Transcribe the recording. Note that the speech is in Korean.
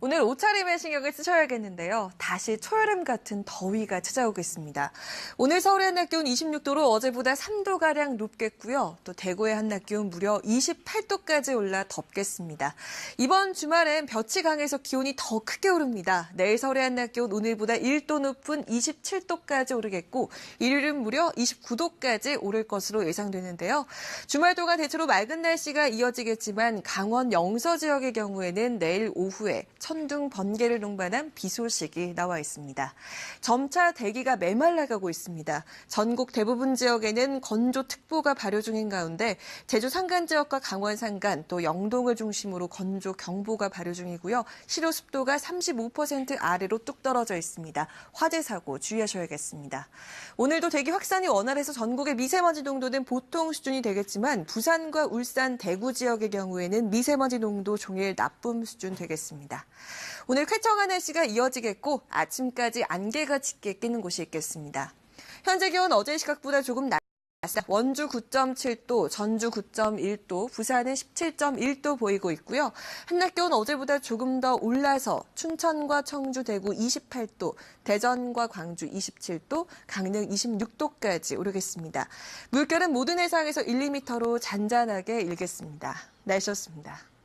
오늘 옷차림에 신경을 쓰셔야겠는데요. 다시 초여름 같은 더위가 찾아오겠습니다. 오늘 서울의 한낮 기온 26도로 어제보다 3도가량 높겠고요. 또 대구의 한낮 기온 무려 28도까지 올라 덥겠습니다. 이번 주말엔 볕이 강해서 기온이 더 크게 오릅니다. 내일 서울의 한낮 기온 오늘보다 1도 높은 27도까지 오르겠고 일요일은 무려 29도까지 오를 것으로 예상되는데요. 주말 동안 대체로 맑은 날씨가 이어지겠지만 강원 영서 지역의 경우에는 내일 오후에 천둥, 번개를 동반한 비 소식이 나와 있습니다. 점차 대기가 메말라가고 있습니다. 전국 대부분 지역에는 건조특보가 발효 중인 가운데 제주 산간 지역과 강원 산간 또 영동을 중심으로 건조 경보가 발효 중이고요. 실효 습도가 35% 아래로 뚝 떨어져 있습니다. 화재 사고 주의하셔야겠습니다. 오늘도 대기 확산이 원활해서 전국의 미세먼지 농도는 보통 수준이 되겠지만 부산과 울산, 대구 지역의 경우에는 미세먼지 농도 종일 나쁨 수준 되겠습니다. 오늘 쾌청한 날씨가 이어지겠고 아침까지 안개가 짙게 끼는 곳이 있겠습니다. 현재 기온 어제 시각보다 조금 낮 원주 9.7도, 전주 9.1도, 부산은 17.1도 보이고 있고요. 한낮 기온 어제보다 조금 더 올라서 춘천과 청주, 대구 28도, 대전과 광주 27도, 강릉 26도까지 오르겠습니다. 물결은 모든 해상에서 1, 2m로 잔잔하게 일겠습니다. 날씨였습니다.